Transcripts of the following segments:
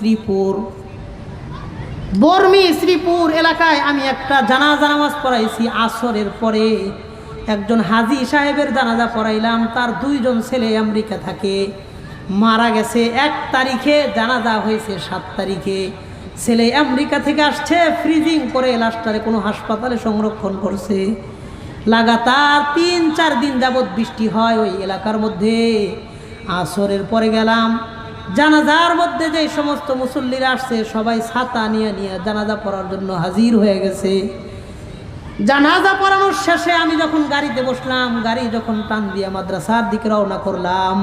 শ্রীপুর। বর্মি শ্রীপুর এলাকায় আমি একটা জানাজা নামাজ পড়াইছি আসরের পরে। একজন হাজি সাহেবের জানাজা পড়াইলাম, তার দুইজন ছেলে আমেরিকা থাকে। মারা গেছে এক তারিখে, জানাজা হয়েছে সাত তারিখে। ছেলে আমেরিকা থেকে আসছে, ফ্রিজিং করে লাস্টারে কোনো হাসপাতালে সংরক্ষণ করছে। লাগাতার তিন চার দিন যাবৎ বৃষ্টি হয় ওই এলাকার মধ্যে। আসরের পরে গেলাম জানাজার মধ্যে যে সমস্ত মুসল্লিরা আসছে, সবাই ছাতা নিয়ে নিয়ে জানাজা পড়ার জন্য হাজির হয়ে গেছে। জানাজা পড়ানোর শেষে আমি যখন গাড়িতে বসলাম, গাড়ি যখন টান দিয়ে মাদ্রাসার দিকে রওনা করলাম,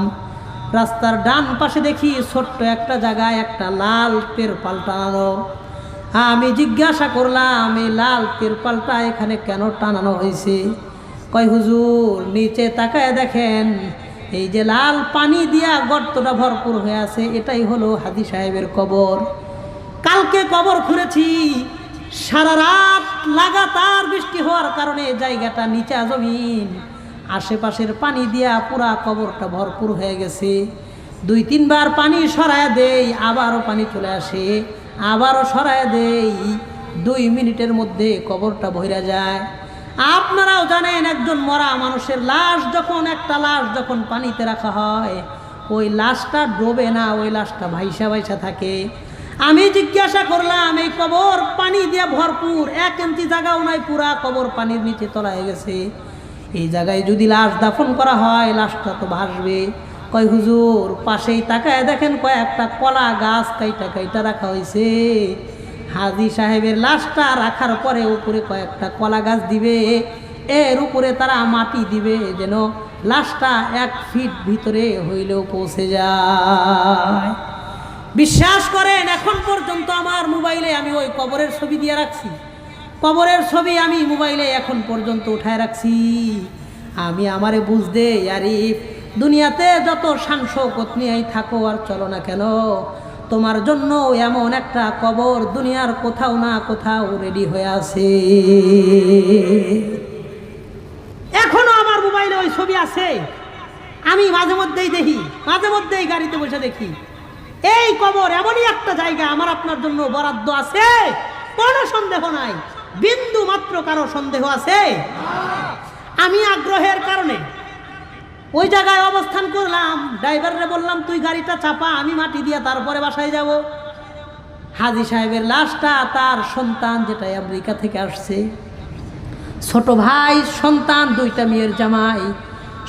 রাস্তার ডান পাশে দেখি ছোট্ট একটা জায়গায় একটা লাল পের টানানো আমি জিজ্ঞাসা করলাম, এই লাল তিরপালটা এখানে কেন টানানো হয়েছে? কয়, হুজুর, নিচে তাকায় দেখেন এই যে লাল পানি দিয়া গর্তটা ভরপুর হয়ে আছে, এটাই হলো হাদি সাহেবের কবর। কালকে কবর খুঁড়েছি, সারা রাত লাগাতার বৃষ্টি হওয়ার কারণে জায়গাটা নিচা জমিন, আশেপাশের পানি দিয়া পুরা কবরটা ভরপুর হয়ে গেছে। দুই তিনবার পানি সরায় দেই, আবারও পানি চলে আসে, আবারও সরায় দেই, দুই মিনিটের মধ্যে কবরটা ভইরা যায়। আপনারাও জানেন, একজন মরা মানুষের লাশ যখন, একটা লাশ যখন পানিতে রাখা হয়, ওই লাশটা ডোবে না, ওই লাশটা ভাইসা ভাইসা থাকে। আমি জিজ্ঞাসা করলাম, এই কবর পানি দিয়ে ভরপুর, এক ইঞ্চি জায়গাও নাই, পুরা কবর পানির নিচে তলায় গেছে। এই জায়গায় যদি লাশ দাফন করা হয়, লাশটা তো ভাসবে। কয়, হুজুর, পাশেই তাকায় দেখেন কয়েকটা কলা গাছ কাইটা কাইটা রাখা হয়েছে হাজি সাহেবের লাশটা রাখার পরে উপরে কয়েকটা কলা গাছ দিবে। এর উপরে তারা মাটি দিবে যেন লাশটা এক ফিট ভিতরে হইলেও পৌঁছে যায়। বিশ্বাস করেন, এখন পর্যন্ত আমার মোবাইলে আমি ওই কবরের ছবি দিয়ে রাখছি। কবরের ছবি আমি মোবাইলে এখন পর্যন্ত উঠায় রাখছি। আমি আমারে বুঝতে আরিফ, দুনিয়াতে যত সাংসকত নিয়েই থাকো আর চলো না কেন? তোমার জন্য এমন একটা কবর দুনিয়ার কোথাও না কোথাও রেডি হয়ে আছে। এখনও আমার মোবাইলে ওই ছবি আছে। আমি মাঝে মধ্যেই দেখি, মাঝে মধ্যেই গাড়িতে বসে দেখি। এই কবর এমনই একটা জায়গা, আমার আপনার জন্য বরাদ্দ আছে। কোনো সন্দেহ নাই। বিন্দু মাত্র কারও সন্দেহ আছে। আমি আগ্রহের কারণে ওই জায়গায় অবস্থান করলাম, ড্রাইভাররে বললাম, তুই গাড়িটা চাপা, আমি মাটি দিয়ে তারপরে বাসায় যাব। হাজি সাহেবের লাশটা তার সন্তান যেটা আমেরিকা থেকে আসছে। ছোট ভাই, সন্তান, দুইটা মেয়ের জামাই,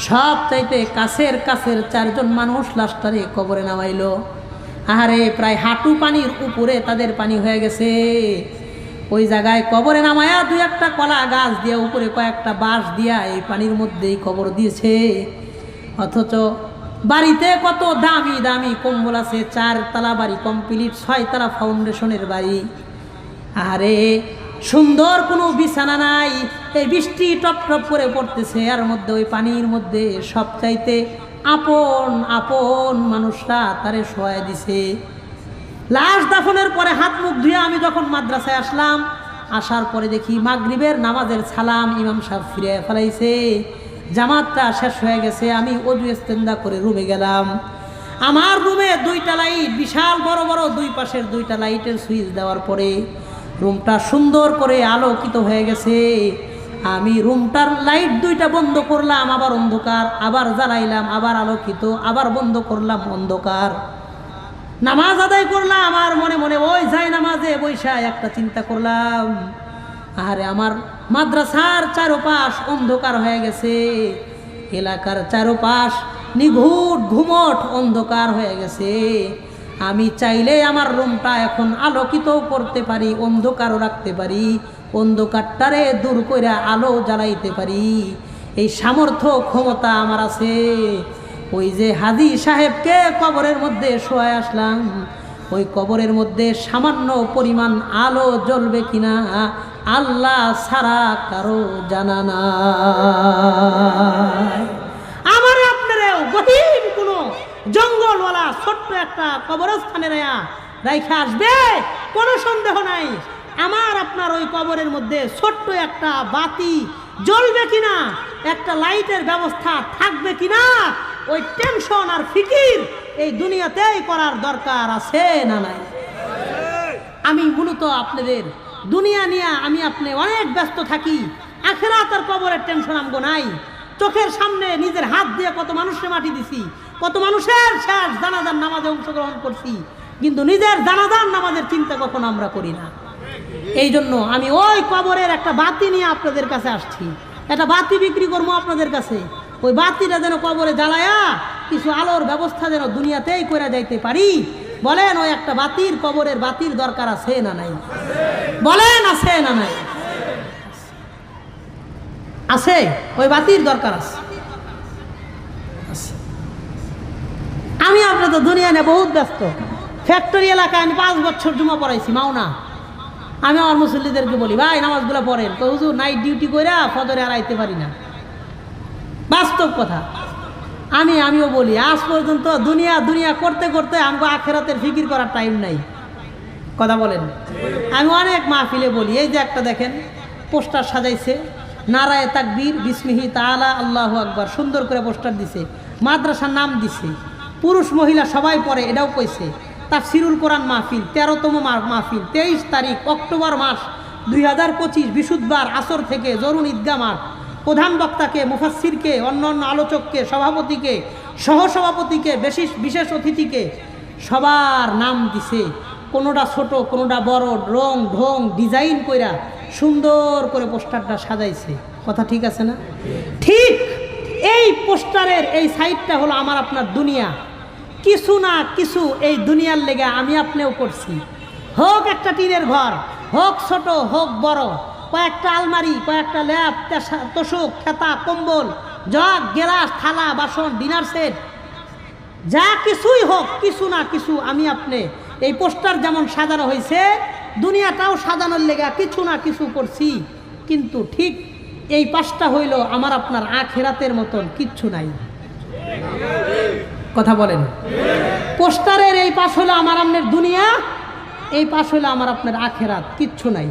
সব চাইতে কাছের কাছের চারজন মানুষ লাশটারে কবরে নামাইলো। আহারে, প্রায় হাঁটু পানির উপরে তাদের পানি হয়ে গেছে। ওই জায়গায় কবরে নামায়া দুই একটা কলা গাছ দিয়ে উপরে কয়েকটা বাঁশ দিয়া এই পানির মধ্যেই কবর দিয়েছে। অথচ বাড়িতে কত দামি দামি কম্বল আছে চার তালা বাড়ি কমপ্লিট ছয় তালা ফাউন্ডেশনের বাড়ি। আরে, সুন্দর কোনো বিছানা নাই, এই বৃষ্টি টপ টপ করে পড়তেছে, আর মধ্যে ওই পানির মধ্যে সব চাইতে আপন আপন মানুষরা তারে শোয়াই দিছে। লাশ দাফনের পরে হাত মুখ ধুয়ে আমি যখন মাদ্রাসায় আসলাম, আসার পরে দেখি মাগরিবের নামাজের সালাম ইমাম সাহেব ফিরে ফেলাইছে। জামাতটা শেষ হয়ে গেছে, আমি অজু ইস্তেন্দা করে রুমে গেলাম। আমার রুমে দুইটা লাইট, বিশাল বড় বড়, দুই পাশের দুইটা লাইটের সুইচ দেওয়ার পরে রুমটা সুন্দর করে আলোকিত হয়ে গেছে। আমি রুমটার লাইট দুইটা বন্ধ করলাম, আবার অন্ধকার, আবার জ্বালাইলাম, আবার আলোকিত, আবার বন্ধ করলাম অন্ধকার। নামাজ আদায় করলাম আমার মনে মনে ওই যাই নামাজে বৈশা একটা চিন্তা করলাম, আরে আমার মাদ্রাসার চারোপাশ অন্ধকার হয়ে গেছে। এলাকার চারোপাশ নিঘুট ঘুমট অন্ধকার হয়ে গেছে। আমি চাইলে আমার রুমটা এখন আলোকিত করতে পারি, অন্ধকারও রাখতে পারি, অন্ধকারটারে দূর করে আলো জ্বালাইতে পারি। এই সামর্থ্য, ক্ষমতা আমার আছে। ওই যে হাজি সাহেবকে কবরের মধ্যে শোয়াই আসলাম। ওই কবরের মধ্যে সামান্য পরিমাণ আলো জ্বলবে কিনা আল্লাহ ছাড়া কারও জানা না আমার আপনারাও গহীন কোনো জঙ্গলওয়ালা ছোট্ট একটা কবরস্থানে নেয়া রাইখে আসবে, কোনো সন্দেহ নাই। আমার আপনার ওই কবরের মধ্যে ছোট্ট একটা বাতি জ্বলবে কিনা, একটা লাইটের ব্যবস্থা থাকবে কিনা, ওই টেনশন আর ফিকির এই দুনিয়াতেই করার দরকার আছে না নাই? আমি মূলত আপনাদের দুনিয়া নিয়ে আমি আপনি অনেক ব্যস্ত থাকি। আখেরাত আর কবরের টেনশন আমগো নাই। চোখের সামনে নিজের হাত দিয়ে কত মানুষের মাটি দিছি, কত মানুষের শেষ জানাজার নামাজে অংশগ্রহণ করছি, কিন্তু নিজের জানাজার নামাজের চিন্তা কখনো আমরা করি না। এই জন্য আমি ওই কবরের একটা বাতি নিয়ে আপনাদের কাছে আসছি। একটা বাতি বিক্রি করব আপনাদের কাছে। ওই বাতিটা যেন কবরে জ্বালায়া কিছু আলোর ব্যবস্থা যেন দুনিয়াতেই করে যাইতে পারি। বলেন, ওই একটা বাতির কবরের বাতির দরকার আছে না নাই? বলেন, আছে না নাই? আছে? ওই বাতির দরকার আছে। আমি আপনার তো দুনিয়া নিয়ে বহুত ব্যস্ত। ফ্যাক্টরি এলাকায় আমি পাঁচ বছর জুমা পড়াইছি, মাওনা। আমি আমার মুসল্লিদেরকে বলি, ভাই, নামাজগুলো পড়েন। তো হুজুর নাইট ডিউটি করে ফজরে আর আইতে পারি না। বাস্তব কথা। আমি, আমিও বলি, আজ পর্যন্ত দুনিয়া দুনিয়া করতে করতে আমাকে আখেরাতের ফিকির করার টাইম নাই। কথা বলেন। আমি অনেক মাহফিলে বলি, এই যে একটা দেখেন, পোস্টার সাজাইছে, নারায় তাকবীর, বিসমিহি তাআলা, আল্লাহ আকবর, সুন্দর করে পোস্টার দিছে, মাদ্রাসার নাম দিছে, পুরুষ, মহিলা সবাই পড়ে, এটাও কইছে তার সিরুল কোরআন মাহফিল, তেরোতম মাহফিল, তেইশ তারিখ, অক্টোবর মাস, দুই হাজার পঁচিশ বিশুদ্ধবার আসর থেকে জরুন ঈদগা মাঠ প্রধান বক্তাকে মুফাসিরকে অন্য অন্য আলোচককে, সভাপতিকে, সহসভাপতিকে, বিশেষ বিশেষ অতিথিকে সবার নাম দিছে। কোনোটা ছোট, কোনোটা বড়, রং, ঢং, ডিজাইন কইরা সুন্দর করে পোস্টারটা সাজাইছে। কথা ঠিক আছে না? ঠিক এই পোস্টারের এই সাইডটা হলো আমার আপনার দুনিয়া। কিছু না কিছু এই দুনিয়ার লেগে আমি আপনিও করছি। হোক একটা টিনের ঘর, হোক ছোট, হোক বড় কয়েকটা আলমারি, কয়েকটা ল্যাব তোষক, খেতা, কম্বল, জগ, গেলাস, থালা, বাসন, ডিনার সেট, যা কিছুই হোক, কিছু না কিছু আমি আপনি, এই পোস্টার যেমন সাজানো হয়েছে, দুনিয়াটাও সাজানোর লেগা কিছু না কিছু করছি, কিন্তু ঠিক এই পাশটা হইল আমার আপনার আখেরাতের মতন কিচ্ছু নাই। কথা বলেন। পোস্টারের এই পাশ হলো আমার আপনার দুনিয়া, এই পাশ হলো আমার আপনার আখেরাত, কিচ্ছু নাই।